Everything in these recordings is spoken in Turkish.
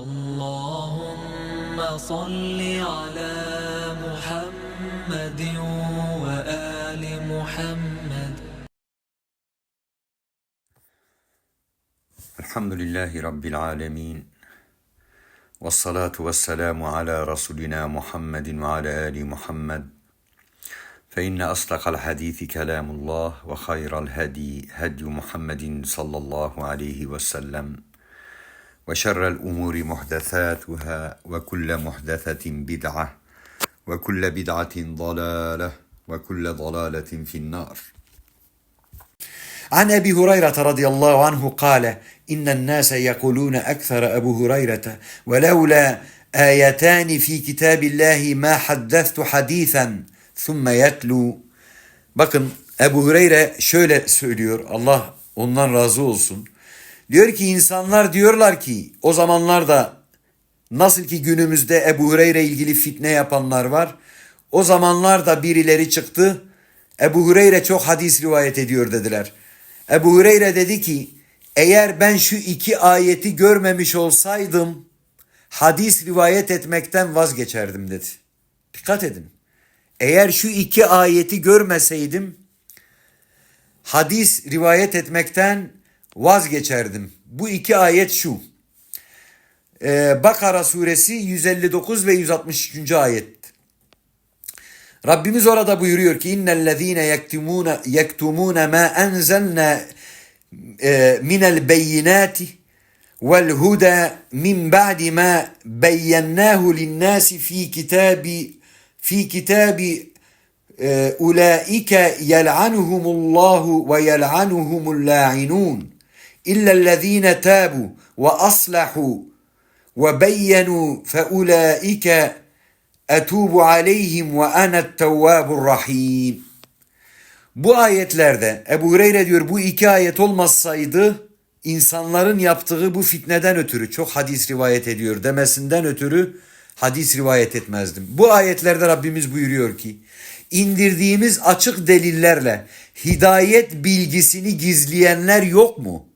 اللهم صل على محمد وآل محمد. الحمد لله رب العالمين والصلاة والسلام على رسولنا محمد وعلى آل محمد. فإن أصدق الحديث كلام الله وخير الهدي هدي محمد صلى الله عليه وسلم. وشر الأمور محدثاتها وكل محدثة بدعة وكل بدعة ضلالة وكل ضلالة في النار عن ابي هريره رضي الله عنه قال ان الناس يقولون اكثر ابو هريره ولولا ايتان في كتاب الله ما حدثت حديثا ثم يتلو Bakın Ebu Hureyre şöyle söylüyor. Allah ondan razı olsun. Diyor ki insanlar diyorlar ki o zamanlarda nasıl ki günümüzde Ebu Hureyre ilgili fitne yapanlar var. O zamanlarda birileri çıktı. Ebu Hureyre çok hadis rivayet ediyor dediler. Ebu Hureyre dedi ki eğer ben şu iki ayeti görmemiş olsaydım hadis rivayet etmekten vazgeçerdim dedi. Dikkat edin. Eğer şu iki ayeti görmeseydim hadis rivayet etmekten vazgeçerdim. Bu iki ayet şu. Ee, Bakara suresi 159 ve 163. ayet. Rabbimiz orada buyuruyor ki innellezine yektumuna yektumuna ma enzelna e, minel beyinati vel huda min ba'di ma beyyennahu linnâsi fi kitabi fi kitabi e, ulaike yel'anuhumullahu ve yel'anuhumul la'inun illellezine tabu ve aslahu ve beyyenu fe ulaike etubu aleyhim ve rahim. Bu ayetlerde Ebu Hureyre diyor bu iki ayet olmasaydı insanların yaptığı bu fitneden ötürü çok hadis rivayet ediyor demesinden ötürü hadis rivayet etmezdim. Bu ayetlerde Rabbimiz buyuruyor ki indirdiğimiz açık delillerle hidayet bilgisini gizleyenler yok mu?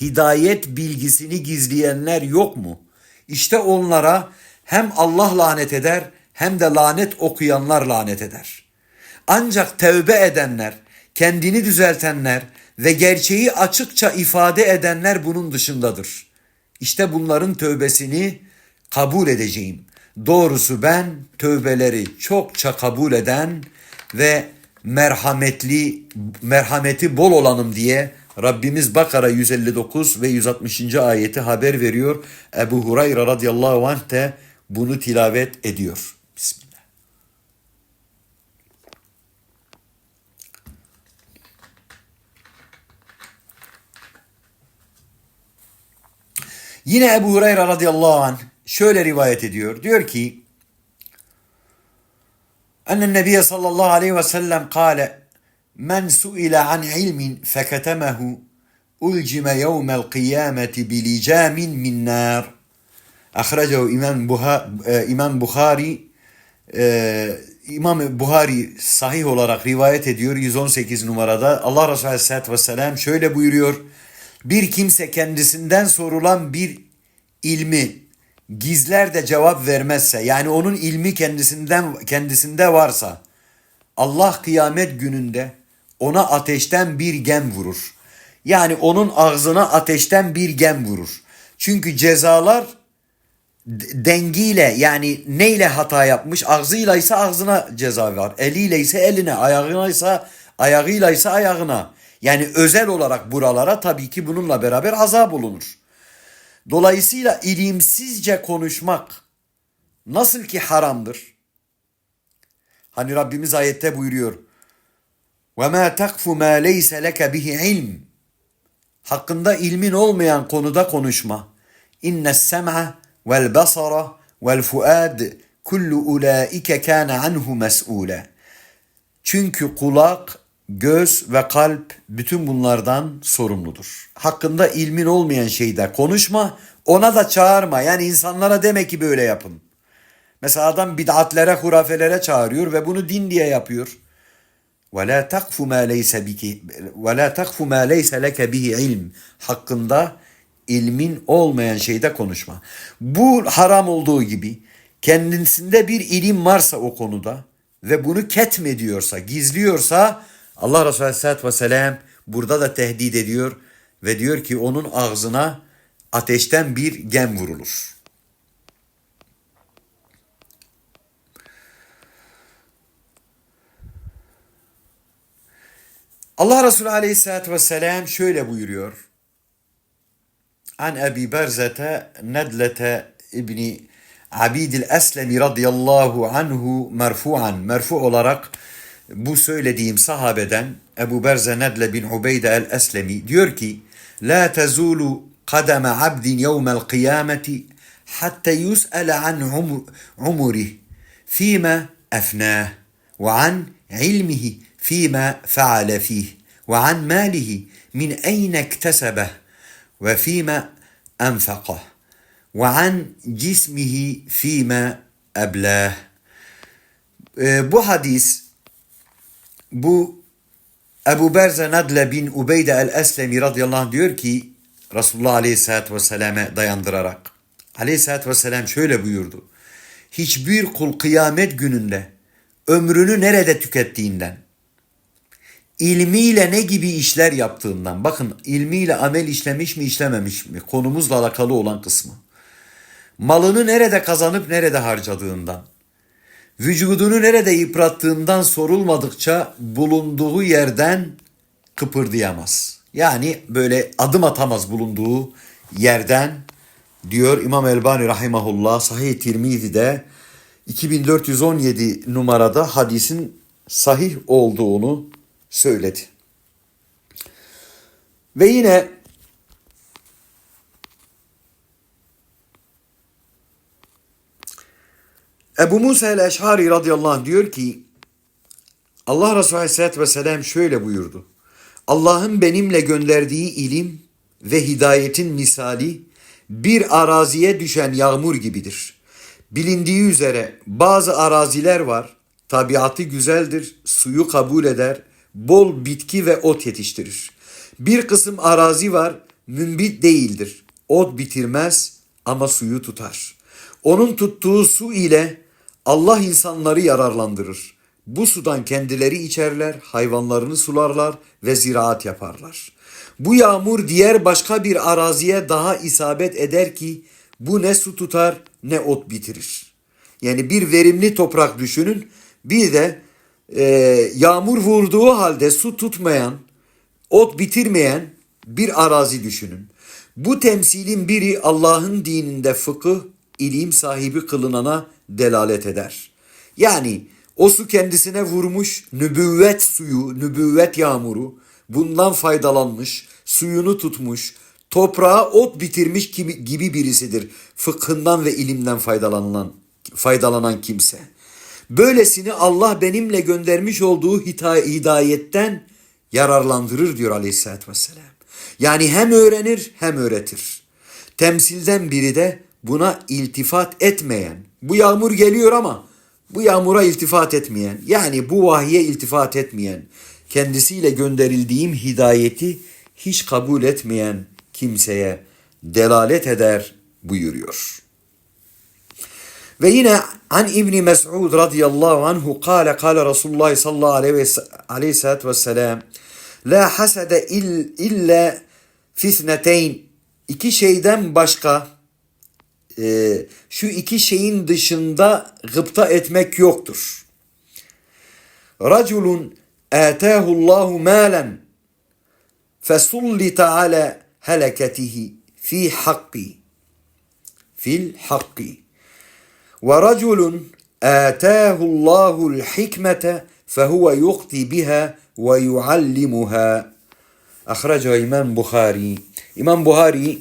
Hidayet bilgisini gizleyenler yok mu? İşte onlara hem Allah lanet eder hem de lanet okuyanlar lanet eder. Ancak tevbe edenler, kendini düzeltenler ve gerçeği açıkça ifade edenler bunun dışındadır. İşte bunların tövbesini kabul edeceğim. Doğrusu ben tövbeleri çokça kabul eden ve merhametli merhameti bol olanım diye Rabbimiz Bakara 159 ve 160. ayeti haber veriyor. Ebu Hureyre radıyallahu anh de bunu tilavet ediyor. Bismillah. Yine Ebu Hureyre radıyallahu anh şöyle rivayet ediyor. Diyor ki Ennen Nebiye sallallahu aleyhi ve sellem kâle Men su'ile an ilmin feketemehu ulcime yevmel kıyameti bilicamin min nar. Ahracehu İmam, Buha, e, İmam Bukhari e, İmam Buhari sahih olarak rivayet ediyor 118 numarada. Allah Resulü Aleyhisselatü Vesselam şöyle buyuruyor. Bir kimse kendisinden sorulan bir ilmi gizler de cevap vermezse yani onun ilmi kendisinden kendisinde varsa Allah kıyamet gününde ona ateşten bir gem vurur. Yani onun ağzına ateşten bir gem vurur. Çünkü cezalar dengiyle yani neyle hata yapmış ağzıyla ise ağzına ceza var. Eliyle ise eline, ayağına ise ayağıyla ise ayağına. Yani özel olarak buralara tabii ki bununla beraber azap olunur. Dolayısıyla ilimsizce konuşmak nasıl ki haramdır? Hani Rabbimiz ayette buyuruyor. Ve ma takfu ma leyse leke bihi ilm. Hakkında ilmin olmayan konuda konuşma. İnne sem'a vel basara vel fuad kullu ulaike kana anhu mes'ule. Çünkü kulak, göz ve kalp bütün bunlardan sorumludur. Hakkında ilmin olmayan şeyde konuşma, ona da çağırma. Yani insanlara deme ki böyle yapın. Mesela adam bid'atlere, hurafelere çağırıyor ve bunu din diye yapıyor ve la takfu ma leyse biki ve la takfu ma leyse leke bihi ilm hakkında ilmin olmayan şeyde konuşma. Bu haram olduğu gibi kendisinde bir ilim varsa o konuda ve bunu ketmediyorsa, gizliyorsa Allah Resulü Aleyhisselatü Vesselam burada da tehdit ediyor ve diyor ki onun ağzına ateşten bir gem vurulur. Allah Resulü Aleyhisselatü Vesselam şöyle buyuruyor. An Ebi Berzete Nedlete İbni Abidil Eslemi radıyallahu anhu merfu'an merfu olarak bu söylediğim sahabeden Ebu Berze Nedle bin Ubeyde el Eslemi diyor ki La tezulu kademe abdin yevmel kıyameti hatta yus'ale an um- umurih fîme efnâh ve an ilmihi فيما فعل فيه وعن ماله من أين اكتسبه وفيما أنفقه وعن جسمه فيما أبلاه Ee, bu hadis bu Ebu Berze Nadle bin Ubeyde el-Eslemi radıyallahu anh diyor ki Resulullah aleyhissalatü vesselam'e dayandırarak aleyhissalatü vesselam şöyle buyurdu. Hiçbir kul kıyamet gününde ömrünü nerede tükettiğinden ilmiyle ne gibi işler yaptığından. Bakın ilmiyle amel işlemiş mi işlememiş mi? Konumuzla alakalı olan kısmı. Malını nerede kazanıp nerede harcadığından. Vücudunu nerede yıprattığından sorulmadıkça bulunduğu yerden kıpırdayamaz. Yani böyle adım atamaz bulunduğu yerden diyor İmam Elbani Rahimahullah. Sahih Tirmizi'de 2417 numarada hadisin sahih olduğunu söyledi. Ve yine Ebu Musa el-Eş'ari radıyallahu anh diyor ki Allah Resulü aleyhissalatü vesselam şöyle buyurdu. Allah'ın benimle gönderdiği ilim ve hidayetin misali bir araziye düşen yağmur gibidir. Bilindiği üzere bazı araziler var, tabiatı güzeldir, suyu kabul eder, bol bitki ve ot yetiştirir. Bir kısım arazi var, mümbit değildir. Ot bitirmez ama suyu tutar. Onun tuttuğu su ile Allah insanları yararlandırır. Bu sudan kendileri içerler, hayvanlarını sularlar ve ziraat yaparlar. Bu yağmur diğer başka bir araziye daha isabet eder ki bu ne su tutar ne ot bitirir. Yani bir verimli toprak düşünün bir de e, yağmur vurduğu halde su tutmayan, ot bitirmeyen bir arazi düşünün. Bu temsilin biri Allah'ın dininde fıkıh, ilim sahibi kılınana delalet eder. Yani o su kendisine vurmuş nübüvvet suyu, nübüvvet yağmuru bundan faydalanmış, suyunu tutmuş, toprağa ot bitirmiş gibi, birisidir. Fıkhından ve ilimden faydalanan, faydalanan kimse. Böylesini Allah benimle göndermiş olduğu hidayetten yararlandırır diyor aleyhissalatü vesselam. Yani hem öğrenir hem öğretir. Temsilden biri de buna iltifat etmeyen. Bu yağmur geliyor ama bu yağmura iltifat etmeyen. Yani bu vahye iltifat etmeyen. Kendisiyle gönderildiğim hidayeti hiç kabul etmeyen kimseye delalet eder buyuruyor. Ve yine an İbni Mes'ud radıyallahu anhu kâle kâle Resulullah sallallahu aleyhi ve aleyhissalatü vesselam La hasede il, illa fitneteyn iki şeyden başka e, şu iki şeyin dışında gıpta etmek yoktur. Raculun Allahu malen fesullita ala heleketihi fi hakki fil hakki الحق ورجل آتاه الله الحكمة فهو يقضي بها ويعلمها أخرجه İmam Bukhari. İmam Buhari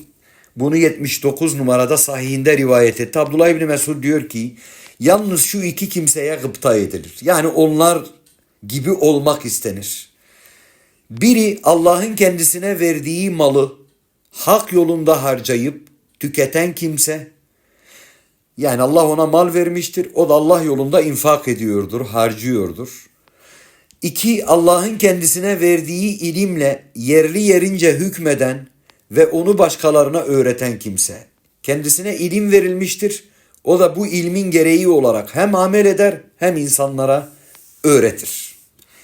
bunu 79 numarada sahihinde rivayet etti. Abdullah İbni Mesud diyor ki yalnız şu iki kimseye gıpta edilir. Yani onlar gibi olmak istenir. Biri Allah'ın kendisine verdiği malı hak yolunda harcayıp tüketen kimse yani Allah ona mal vermiştir. O da Allah yolunda infak ediyordur, harcıyordur. İki, Allah'ın kendisine verdiği ilimle yerli yerince hükmeden ve onu başkalarına öğreten kimse. Kendisine ilim verilmiştir. O da bu ilmin gereği olarak hem amel eder hem insanlara öğretir.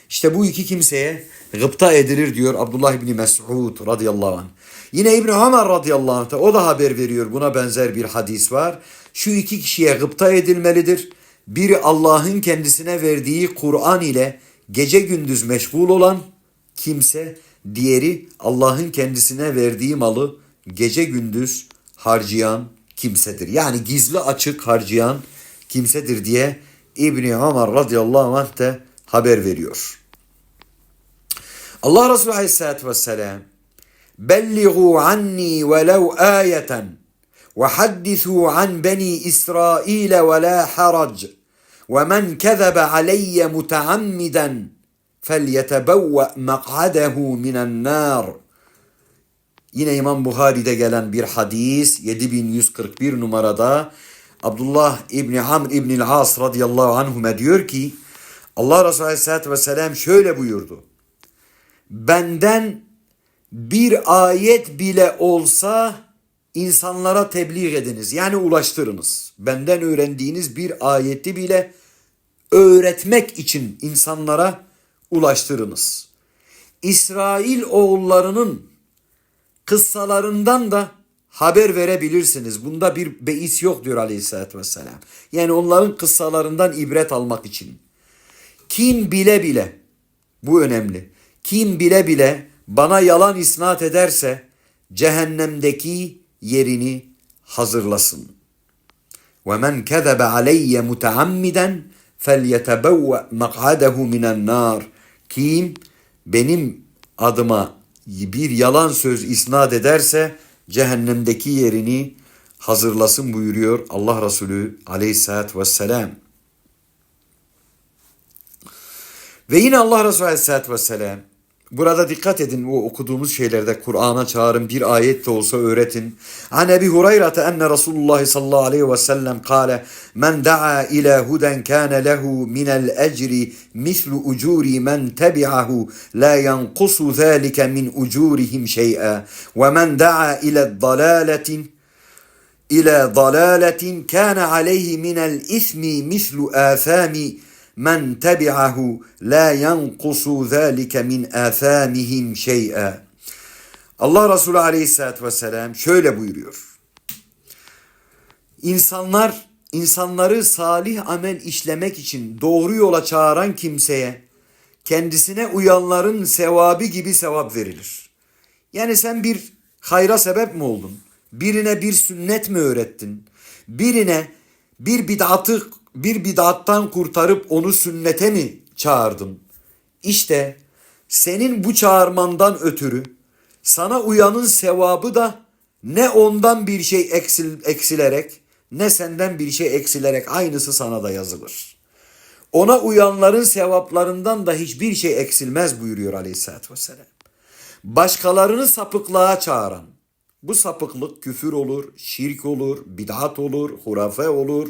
İşte bu iki kimseye gıpta edilir diyor Abdullah İbni Mes'ud radıyallahu anh. Yine İbni Ömer radıyallahu anh o da haber veriyor. Buna benzer bir hadis var. Şu iki kişiye gıpta edilmelidir. Biri Allah'ın kendisine verdiği Kur'an ile gece gündüz meşgul olan kimse, diğeri Allah'ın kendisine verdiği malı gece gündüz harcayan kimsedir. Yani gizli açık harcayan kimsedir diye İbni Ömer radıyallahu anh de haber veriyor. Allah Resulü aleyhissalatü vesselam belliğu anni velev ayeten ve haddithû an beni İsrail ve la harac ve men kezebe aleyye muteammiden فَلْيَتَبَوَّأْ مَقْعَدَهُ مِنَ النَّارِ Yine İmam Buhari'de gelen bir hadis 7141 numarada Abdullah İbni Amr İbni As radıyallahu anhume diyor ki Allah Resulü Aleyhisselatü Vesselam şöyle buyurdu. Benden bir ayet bile olsa insanlara tebliğ ediniz. Yani ulaştırınız. Benden öğrendiğiniz bir ayeti bile öğretmek için insanlara ulaştırınız. İsrail oğullarının kıssalarından da haber verebilirsiniz. Bunda bir beis yok diyor aleyhissalatü vesselam. Yani onların kıssalarından ibret almak için. Kim bile bile, bu önemli, kim bile bile bana yalan isnat ederse cehennemdeki yerini hazırlasın. وَمَنْ كَذَبَ عَلَيَّ مُتَعَمِّدًا فَلْيَتَبَوَّ مَقْعَدَهُ مِنَ النَّارِ Kim benim adıma bir yalan söz isnat ederse cehennemdeki yerini hazırlasın buyuruyor Allah Resulü aleyhissalatü vesselam. Ve yine Allah Resulü aleyhissalatü vesselam Burada dikkat edin o okuduğumuz şeylerde Kur'an'a çağırın bir ayet de olsa öğretin. An Ebi Hureyre'te enne Resulullah sallallahu aleyhi ve sellem kâle men da'a ila huden kâne lehu minel ecri mislu ucuri men tebi'ahu la yankusu zâlike min ucurihim şey'a ve men da'a ila dalaletin ila dalaletin kâne aleyhi minel ismi mislu âthâmi men tebi'ahu la yankusu zâlike min âthâmihim şey'e. Allah Resulü aleyhissalatü vesselam şöyle buyuruyor. İnsanlar, insanları salih amel işlemek için doğru yola çağıran kimseye kendisine uyanların sevabı gibi sevap verilir. Yani sen bir hayra sebep mi oldun? Birine bir sünnet mi öğrettin? Birine bir bid'atı bir bid'attan kurtarıp onu sünnete mi çağırdın? İşte senin bu çağırmandan ötürü sana uyanın sevabı da ne ondan bir şey eksil, eksilerek ne senden bir şey eksilerek aynısı sana da yazılır. Ona uyanların sevaplarından da hiçbir şey eksilmez buyuruyor aleyhissalatü vesselam. Başkalarını sapıklığa çağıran, bu sapıklık küfür olur, şirk olur, bid'at olur, hurafe olur,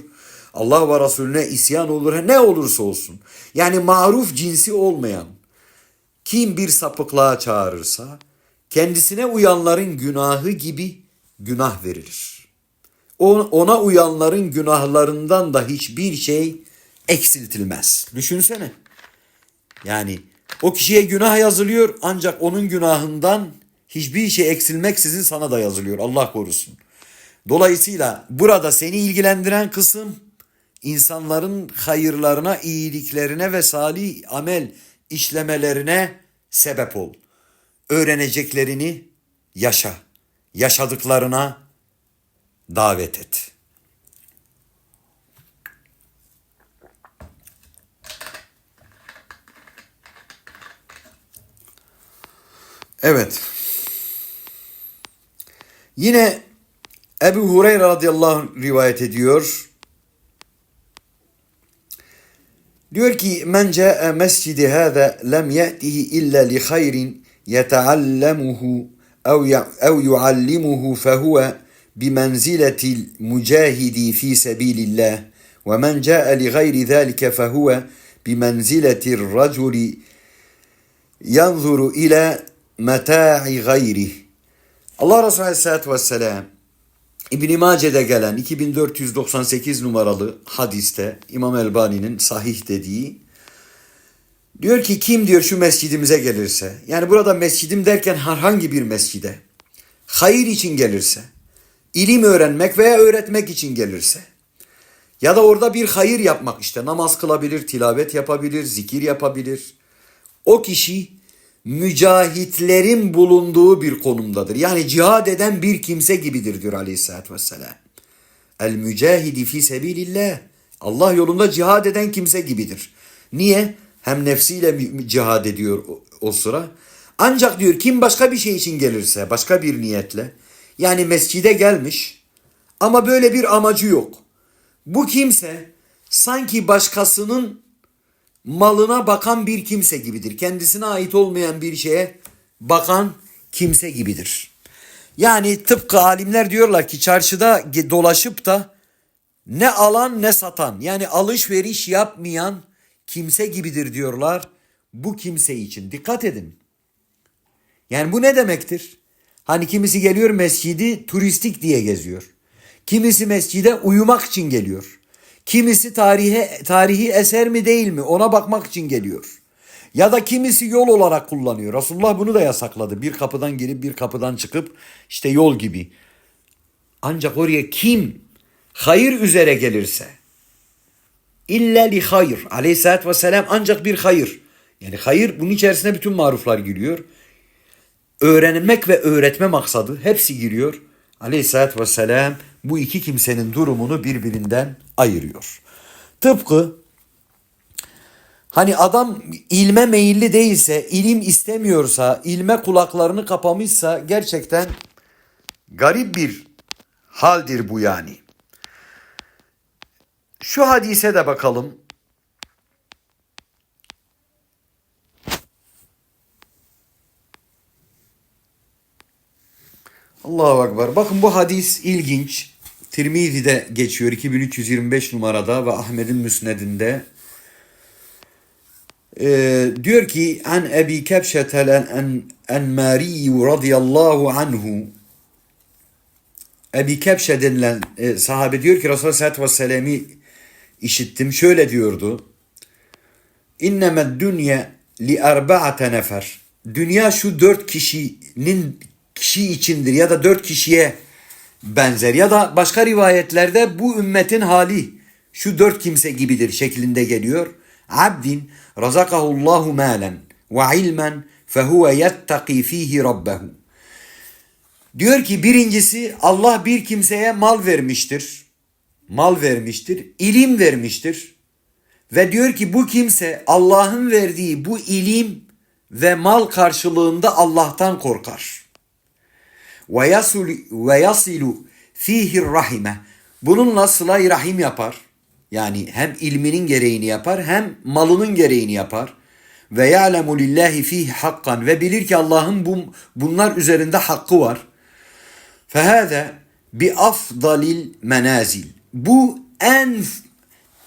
Allah ve Resulüne isyan olur, ne olursa olsun. Yani maruf cinsi olmayan kim bir sapıklığa çağırırsa kendisine uyanların günahı gibi günah verilir. Ona uyanların günahlarından da hiçbir şey eksiltilmez. Düşünsene. Yani o kişiye günah yazılıyor ancak onun günahından hiçbir şey eksilmeksizin sana da yazılıyor. Allah korusun. Dolayısıyla burada seni ilgilendiren kısım insanların hayırlarına, iyiliklerine ve salih amel işlemelerine sebep ol. Öğreneceklerini yaşa. Yaşadıklarına davet et. Evet. Yine Ebu Hureyre radıyallahu anh rivayet ediyor. Diyor ki men ca'e mescidi hâzâ lem ye'tihi illa li hayrin yeteallemuhu ev yuallimuhu fehuve bimenziletil mücahidi fi sebilillah ve men ca'e li gayri zâlike fehuve bimenziletir raculi yanzuru ila meta'i gayrih Allah Resulü Aleyhisselatü Vesselam İbn-i Mace'de gelen 2498 numaralı hadiste İmam Elbani'nin sahih dediği diyor ki kim diyor şu mescidimize gelirse yani burada mescidim derken herhangi bir mescide hayır için gelirse ilim öğrenmek veya öğretmek için gelirse ya da orada bir hayır yapmak işte namaz kılabilir, tilavet yapabilir, zikir yapabilir. O kişi mücahitlerin bulunduğu bir konumdadır. Yani cihad eden bir kimse gibidir diyor aleyhissalatü vesselam. El mücahidi fi sebilillah. Allah yolunda cihad eden kimse gibidir. Niye? Hem nefsiyle cihad ediyor o sıra. Ancak diyor kim başka bir şey için gelirse, başka bir niyetle. Yani mescide gelmiş ama böyle bir amacı yok. Bu kimse sanki başkasının malına bakan bir kimse gibidir. Kendisine ait olmayan bir şeye bakan kimse gibidir. Yani tıpkı alimler diyorlar ki çarşıda dolaşıp da ne alan ne satan yani alışveriş yapmayan kimse gibidir diyorlar bu kimse için. Dikkat edin. Yani bu ne demektir? Hani kimisi geliyor mescidi turistik diye geziyor. Kimisi mescide uyumak için geliyor. Kimisi tarihe, tarihi eser mi değil mi ona bakmak için geliyor. Ya da kimisi yol olarak kullanıyor. Resulullah bunu da yasakladı. Bir kapıdan girip bir kapıdan çıkıp işte yol gibi. Ancak oraya kim hayır üzere gelirse illa li hayır aleyhissalatü vesselam ancak bir hayır. Yani hayır bunun içerisine bütün maruflar giriyor. Öğrenmek ve öğretme maksadı hepsi giriyor. Aleyhissalatü vesselam bu iki kimsenin durumunu birbirinden ayırıyor. Tıpkı hani adam ilme meyilli değilse, ilim istemiyorsa, ilme kulaklarını kapamışsa gerçekten garip bir haldir bu yani. Şu hadise de bakalım. Allahu Ekber. Bakın bu hadis ilginç. Tirmizi'de geçiyor 2325 numarada ve Ahmet'in müsnedinde. Ee, diyor ki an Ebi Kebşetel en Enmari radıyallahu anhu Ebi Kebşe denilen e, sahabe diyor ki Resulullah sallallahu aleyhi ve sellem'i işittim. Şöyle diyordu. İnnemed dünya li erba'ate nefer. Dünya şu dört kişinin kişi içindir ya da dört kişiye benzer ya da başka rivayetlerde bu ümmetin hali şu dört kimse gibidir şeklinde geliyor. Abdin razakahullahu malen ve ilmen fehuve yettaki fihi rabbehu. Diyor ki birincisi Allah bir kimseye mal vermiştir. Mal vermiştir, ilim vermiştir. Ve diyor ki bu kimse Allah'ın verdiği bu ilim ve mal karşılığında Allah'tan korkar. Ve yasul ve yasilu fihi rahime. Bununla sıla rahim yapar. Yani hem ilminin gereğini yapar hem malının gereğini yapar. Ve ya'lemu lillahi fihi hakkan ve bilir ki Allah'ın bu, bunlar üzerinde hakkı var. Fehâze bi afdalil menazil. Bu en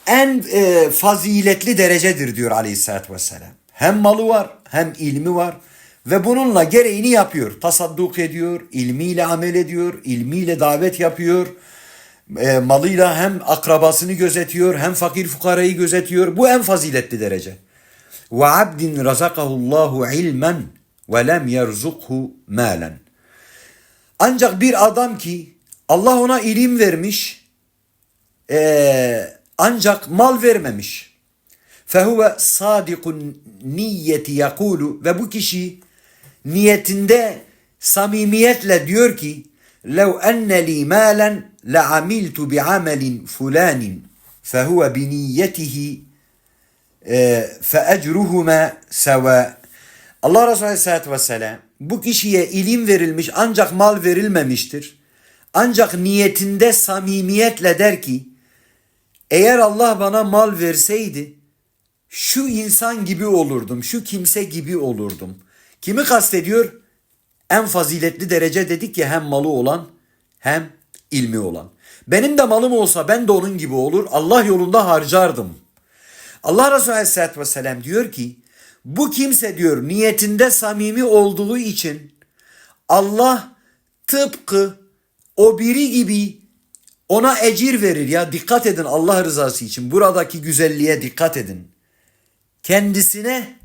en e, faziletli derecedir diyor aleyhissalatü vesselam. Hem malı var hem ilmi var ve bununla gereğini yapıyor. Tasadduk ediyor, ilmiyle amel ediyor, ilmiyle davet yapıyor. E, malıyla hem akrabasını gözetiyor hem fakir fukarayı gözetiyor. Bu en faziletli derece. Ve abdin razakahullahu ilmen ve lem yerzukhu malen. Ancak bir adam ki Allah ona ilim vermiş eee, ancak mal vermemiş. Fehuve sadikun niyeti yakulu ve bu kişi niyetinde samimiyetle diyor ki la amiltu bi amelin fulanin fehuve bi niyetihi fe ecruhuma seva Allah Resulü Aleyhisselatü Vesselam bu kişiye ilim verilmiş ancak mal verilmemiştir. Ancak niyetinde samimiyetle der ki eğer Allah bana mal verseydi şu insan gibi olurdum, şu kimse gibi olurdum. Kimi kastediyor? En faziletli derece dedik ya hem malı olan hem ilmi olan. Benim de malım olsa ben de onun gibi olur. Allah yolunda harcardım. Allah Resulü Aleyhisselatü Vesselam diyor ki bu kimse diyor niyetinde samimi olduğu için Allah tıpkı o biri gibi ona ecir verir. Ya dikkat edin Allah rızası için. Buradaki güzelliğe dikkat edin. Kendisine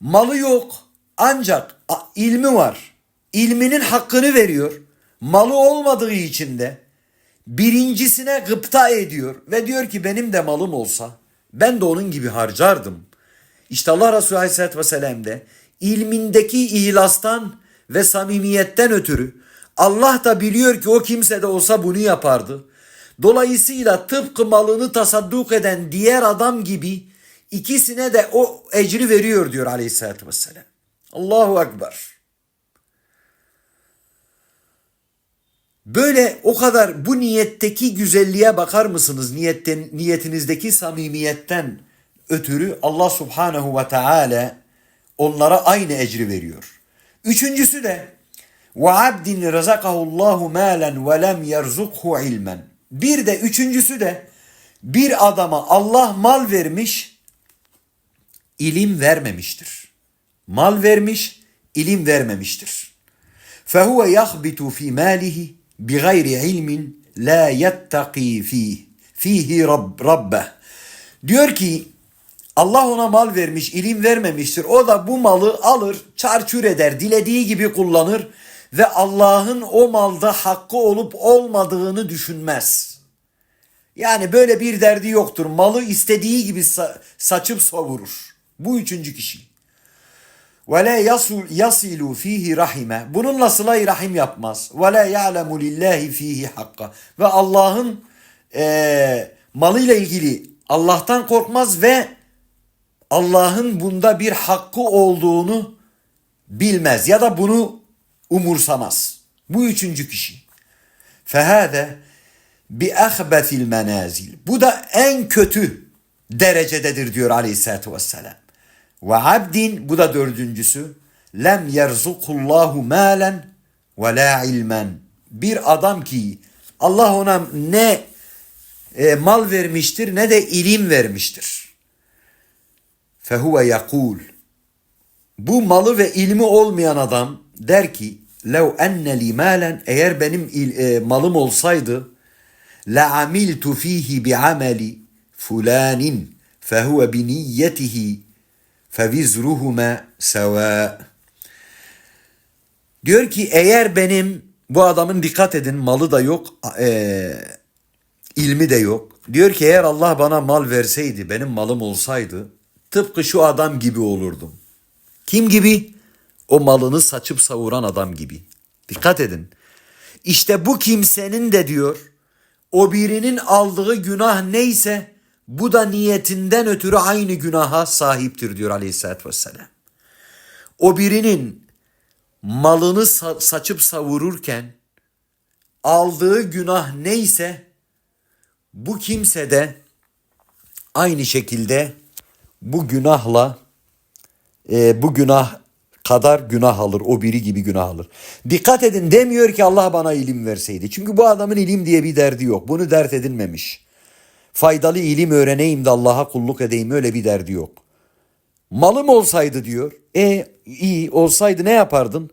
malı yok ancak ilmi var. İlminin hakkını veriyor. Malı olmadığı için de birincisine gıpta ediyor ve diyor ki benim de malım olsa ben de onun gibi harcardım. İşte Allah Resulü Aleyhisselatü Vesselam de ilmindeki ihlastan ve samimiyetten ötürü Allah da biliyor ki o kimse de olsa bunu yapardı. Dolayısıyla tıpkı malını tasadduk eden diğer adam gibi ikisine de o ecri veriyor diyor Aleyhisselatü Vesselam. Allahu Ekber. Böyle o kadar bu niyetteki güzelliğe bakar mısınız? Niyetten, niyetinizdeki samimiyetten ötürü Allah Subhanahu ve Teala onlara aynı ecri veriyor. Üçüncüsü de ve abdin razakahullahu malen ve lem ilmen. Bir de üçüncüsü de bir adama Allah mal vermiş, ilim vermemiştir Mal vermiş, ilim vermemiştir. فهو يخبط في ماله بغير علم لا يتقي فيه فيه رب ربه diyor ki Allah ona mal vermiş, ilim vermemiştir. O da bu malı alır, çarçur eder, dilediği gibi kullanır ve Allah'ın o malda hakkı olup olmadığını düşünmez. Yani böyle bir derdi yoktur. Malı istediği gibi sa- saçıp savurur. Bu üçüncü kişi. Ve la yasilu fihi rahime. Bununla sıla rahim yapmaz. Ve la ya'lemu lillahi fihi hakka. Ve Allah'ın eee malıyla ilgili Allah'tan korkmaz ve Allah'ın bunda bir hakkı olduğunu bilmez ya da bunu umursamaz. Bu üçüncü kişi. Fehâze bi ahbethil menazil. Bu da en kötü derecededir diyor aleyhissalatü vesselam. Ve abdin bu da dördüncüsü. Lem yerzukullahu malen ve la ilmen. Bir adam ki Allah ona ne e, mal vermiştir ne de ilim vermiştir. Fehuve yakul. Bu malı ve ilmi olmayan adam der ki lev enne li malen eğer benim il- e, malım olsaydı la amiltu fihi bi ameli fulanin fehuve bi niyyetihi fevizruhuma seva. Diyor ki eğer benim bu adamın dikkat edin malı da yok eee, ilmi de yok. Diyor ki eğer Allah bana mal verseydi benim malım olsaydı tıpkı şu adam gibi olurdum. Kim gibi? O malını saçıp savuran adam gibi. Dikkat edin. İşte bu kimsenin de diyor o birinin aldığı günah neyse bu da niyetinden ötürü aynı günaha sahiptir diyor aleyhissalatü vesselam. O birinin malını sa- saçıp savururken aldığı günah neyse bu kimse de aynı şekilde bu günahla e, bu günah kadar günah alır. O biri gibi günah alır. Dikkat edin demiyor ki Allah bana ilim verseydi. Çünkü bu adamın ilim diye bir derdi yok. Bunu dert edinmemiş. Faydalı ilim öğreneyim de Allah'a kulluk edeyim öyle bir derdi yok. Malım olsaydı diyor. E iyi olsaydı ne yapardın?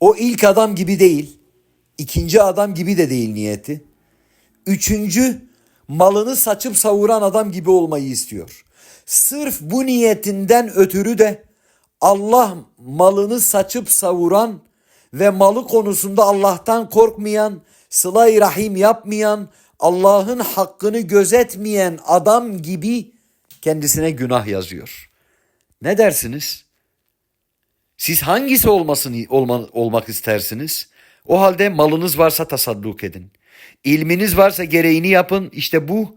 O ilk adam gibi değil. ikinci adam gibi de değil niyeti. Üçüncü malını saçıp savuran adam gibi olmayı istiyor. Sırf bu niyetinden ötürü de Allah malını saçıp savuran ve malı konusunda Allah'tan korkmayan, sıla-i rahim yapmayan, Allah'ın hakkını gözetmeyen adam gibi kendisine günah yazıyor. Ne dersiniz? Siz hangisi olmasını olma, olmak istersiniz? O halde malınız varsa tasadduk edin. İlminiz varsa gereğini yapın. İşte bu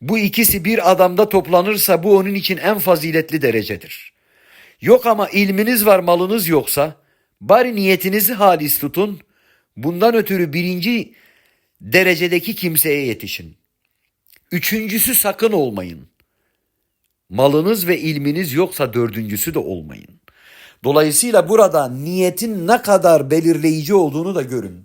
bu ikisi bir adamda toplanırsa bu onun için en faziletli derecedir. Yok ama ilminiz var malınız yoksa bari niyetinizi halis tutun. Bundan ötürü birinci derecedeki kimseye yetişin. Üçüncüsü sakın olmayın. Malınız ve ilminiz yoksa dördüncüsü de olmayın. Dolayısıyla burada niyetin ne kadar belirleyici olduğunu da görün.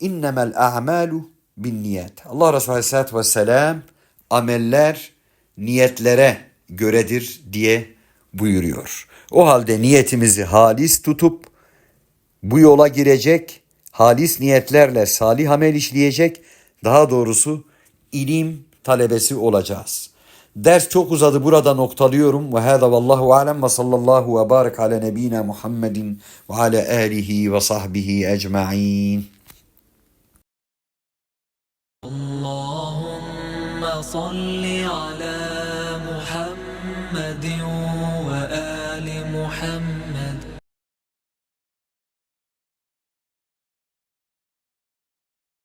İnnemel a'malu bin niyet. Allah Resulü Aleyhisselatü Vesselam ameller niyetlere göredir diye buyuruyor. O halde niyetimizi halis tutup bu yola girecek halis niyetlerle salih amel işleyecek, daha doğrusu ilim talebesi olacağız. Ders çok uzadı burada noktalıyorum. Ve hâdâ vallahu alem ve sallallahu ve barik ala nebina Muhammedin ve ala alihi ve sahbihi ecma'in. Allahümme salli ala